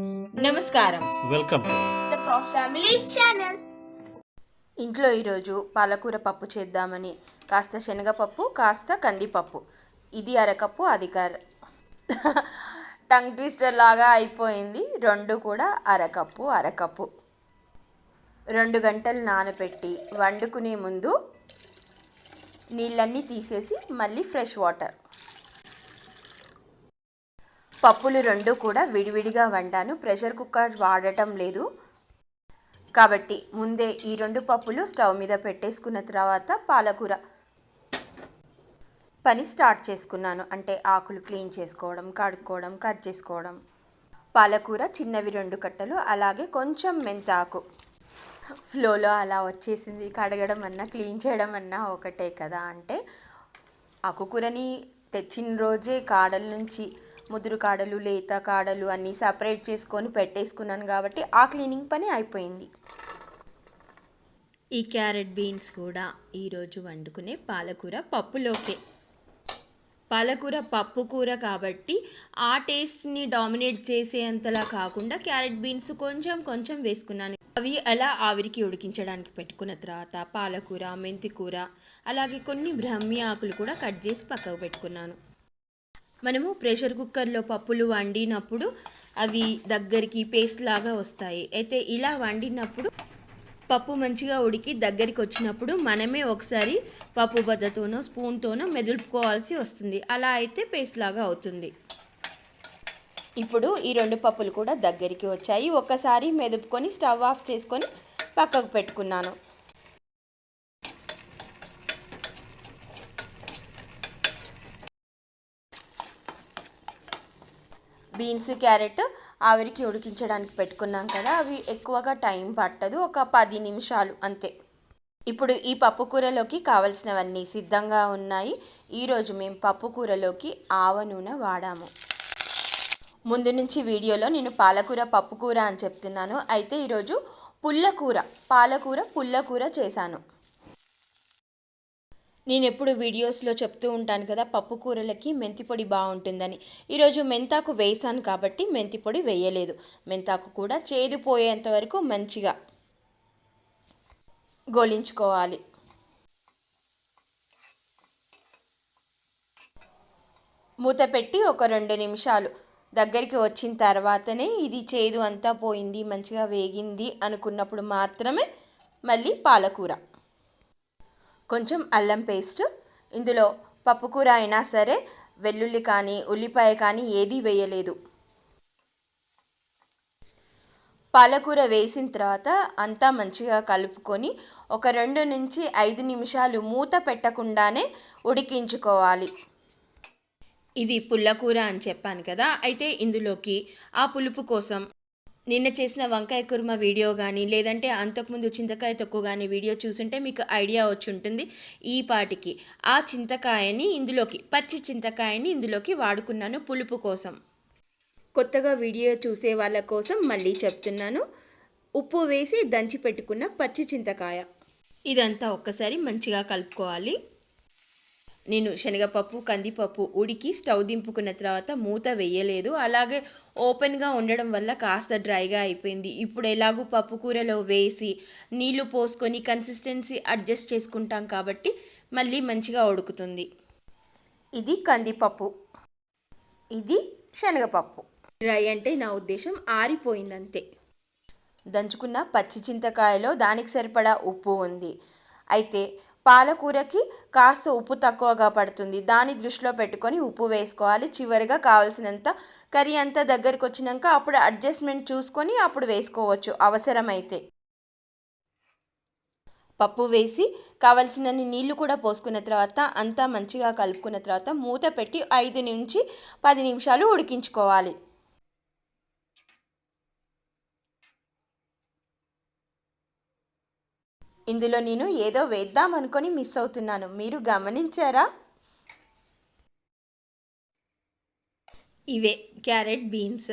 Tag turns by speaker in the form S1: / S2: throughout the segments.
S1: నమస్కారం.
S2: Welcome. To
S3: the Prof Family channel.
S4: ఇంట్లో ఈరోజు పాలకూర పప్పు చేద్దామని. కాస్త శనగపప్పు కాస్త కందిపప్పు. ఇది అరకప్పు అది కర టంగ్ ట్విస్టర్ లాగా అయిపోయింది. రెండు కూడా అరకప్పు అరకప్పు. రెండు గంటలు నానబెట్టి వండుకునే ముందు నీళ్ళన్నీ తీసేసి మళ్ళీ ఫ్రెష్ వాటర్. పప్పులు రెండు కూడా విడివిడిగా వండాను. ప్రెషర్ కుక్కర్ వాడటం లేదు. కాబట్టి ముందే ఈ రెండు పప్పులు స్టవ్ మీద పెట్టేసుకున్న తర్వాత పాలకూర పని స్టార్ట్ చేసుకున్నాను. అంటే ఆకులు క్లీన్ చేసుకోవడం కడుక్కోవడం కట్ చేసుకోవడం. పాలకూర చిన్నవి రెండు కట్టలు అలాగే కొంచెం మెంతాకు. ఫ్లోలో అలా వచ్చేసింది. కడగడం అన్నా క్లీన్ చేయడం అన్నా ఒకటే కదా అంటే ఆకుకూరని తెచ్చిన రోజే కాడల నుంచి ముదురు కాడలు లేత కాడలు అన్నీ సపరేట్ చేసుకొని పెట్టేసుకున్నాను కాబట్టి ఆ క్లీనింగ్ పని అయిపోయింది. ఈ క్యారెట్ బీన్స్ కూడా ఈరోజు వండుకునే పాలకూర పప్పులోకే. పాలకూర పప్పు కూర కాబట్టి ఆ టేస్ట్ని డామినేట్ చేసేంతలా కాకుండా క్యారెట్ బీన్స్ కొంచెం కొంచెం వేసుకున్నాను. అవి అలా ఆవిరికి ఉడికించడానికి పెట్టుకున్న తర్వాత పాలకూర మెంతి కూర అలాగే కొన్ని బ్రహ్మి ఆకులు కూడా కట్ చేసి పక్కకు పెట్టుకున్నాను. మనము ప్రెషర్ కుక్కర్లో పప్పులు వండినప్పుడు అవి దగ్గరికి పేస్ట్ లాగా వస్తాయి. అయితే ఇలా వండినప్పుడు పప్పు మంచిగా ఉడికి దగ్గరికి వచ్చినప్పుడు మనమే ఒకసారి పప్పు బద్దతోనో స్పూన్తోనో మెదులుపుకోవాల్సి వస్తుంది. అలా అయితే పేస్ట్ లాగా అవుతుంది. ఇప్పుడు ఈ రెండు పప్పులు కూడా దగ్గరికి వచ్చాయి. ఒకసారి మెదుపుకొని స్టవ్ ఆఫ్ చేసుకొని పక్కకు పెట్టుకున్నాను. బీన్స్ క్యారెట్ ఆవిరికి ఉడికించడానికి పెట్టుకున్నాం కదా. అవి ఎక్కువగా టైం పట్టదు. ఒక పది నిమిషాలు అంతే. ఇప్పుడు ఈ పప్పు కూరలోకి కావలసినవన్నీ సిద్ధంగా ఉన్నాయి. ఈరోజు మేము పప్పు కూరలోకి ఆవ నూనె వాడాము. ముందు నుంచి వీడియోలో నేను పాలకూర పప్పు కూర అని చెప్తున్నాను. అయితే ఈరోజు పుల్లకూర పాలకూర పుల్లకూర చేశాను. నేను ఎప్పుడు వీడియోస్లో చెప్తూ ఉంటాను కదా పప్పు కూరలకి మెంతి పొడి బాగుంటుందని. ఈరోజు మెంతాకు వేసాను కాబట్టి మెంతి పొడి వేయలేదు. మెంతాకు కూడా చేదుపోయేంత వరకు మంచిగా గోలించుకోవాలి. మూత పెట్టి ఒక రెండు నిమిషాలు. దగ్గరికి వచ్చిన తర్వాతనే ఇది చేదు అంతా పోయింది మంచిగా వేగింది అనుకున్నప్పుడు మాత్రమే మళ్ళీ పాలకూర. కొంచెం అల్లం పేస్ట్ ఇందులో పప్పుకూర అయినా సరే వెల్లుల్లి కానీ ఉల్లిపాయ కానీ ఏదీ వేయలేదు. పాలకూర వేసిన తర్వాత అంతా మంచిగా కలుపుకొని ఒక రెండు నుంచి ఐదు నిమిషాలు మూత పెట్టకుండానే ఉడికించుకోవాలి. ఇది పుల్లకూర అని చెప్పాను కదా అయితే ఇందులోకి ఆ పులుపు కోసం నిన్న చేసిన వంకాయ కుర్మ వీడియో కానీ లేదంటే అంతకుముందు చింతకాయ తొక్కు కానీ వీడియో చూసుంటే మీకు ఐడియా వచ్చి ఉంటుంది ఈ పాటికి. ఆ చింతకాయని ఇందులోకి పచ్చి చింతకాయని ఇందులోకి వాడుకున్నాను పులుపు కోసం. కొత్తగా వీడియో చూసే వాళ్ళ కోసం మళ్ళీ చెప్తున్నాను. ఉప్పు వేసి దంచి పెట్టుకున్న పచ్చి చింతకాయ. ఇదంతా ఒక్కసారి మంచిగా కలుపుకోవాలి. నేను శనగపప్పు కందిపప్పు ఉడికి స్టవ్ దింపుకున్న తర్వాత మూత వేయలేదు. అలాగే ఓపెన్గా ఉండడం వల్ల కాస్త డ్రైగా అయిపోయింది. ఇప్పుడు ఎలాగూ పప్పు కూరలో వేసి నీళ్ళు పోసుకొని కన్సిస్టెన్సీ అడ్జస్ట్ చేసుకుంటాం కాబట్టి మళ్ళీ మంచిగా ఉడుకుతుంది. ఇది కందిపప్పు. ఇది శనగపప్పు. డ్రై అంటే నా ఉద్దేశం ఆరిపోయింది అంతే దంచుకున్న పచ్చి చింతకాయలో దానికి సరిపడా ఉప్పు ఉంది. అయితే పాలకూరకి కాస్త ఉప్పు తక్కువగా పడుతుంది. దాన్ని దృష్టిలో పెట్టుకొని ఉప్పు వేసుకోవాలి. చివరిగా కావాల్సినంత కర్రీ అంతా దగ్గరకు వచ్చినాక అప్పుడు అడ్జస్ట్మెంట్ చూసుకొని అప్పుడు వేసుకోవచ్చు. అవసరమైతే. పప్పు వేసి కావలసినన్ని నీళ్ళు కూడా పోసుకున్న తర్వాత అంతా మంచిగా కలుపుకున్న తర్వాత మూత పెట్టి ఐదు నుంచి పది నిమిషాలు ఉడికించుకోవాలి. ఇందులో నేను ఏదో వేద్దాం అనుకొని మిస్ అవుతున్నాను. మీరు గమనించారా? ఇవే క్యారెట్ బీన్స్.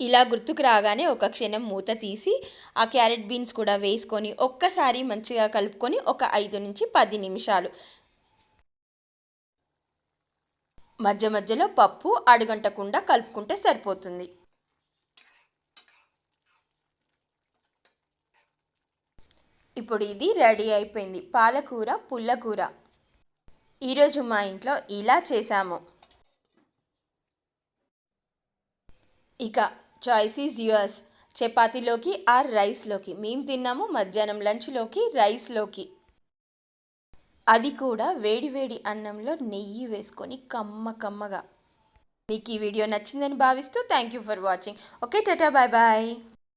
S4: ఇలా గుర్తుకు రాగానే ఒక క్షణం మూత తీసి ఆ క్యారెట్ బీన్స్ కూడా వేసుకొని ఒక్కసారి మంచిగా కలుపుకొని ఒక ఐదు నుంచి పది నిమిషాలు. మధ్య మధ్యలో పప్పు అడుగంటకుండా కలుపుకుంటే సరిపోతుంది. ఇప్పుడు ఇది రెడీ అయిపోయింది. పాలకూర పుల్లకూర. ఈరోజు మా ఇంట్లో ఇలా చేశాము. ఇక చాయిస్ ఈజ్ యువర్స్ చపాతీలోకి ఆర్ రైస్లోకి? మేము తిన్నాము మధ్యాహ్నం లంచ్లోకి రైస్లోకి. అది కూడా వేడివేడి అన్నంలో నెయ్యి వేసుకొని కమ్మ కమ్మగా. మీకు ఈ వీడియో నచ్చిందని భావిస్తూ thank you for watching okay tata bye bye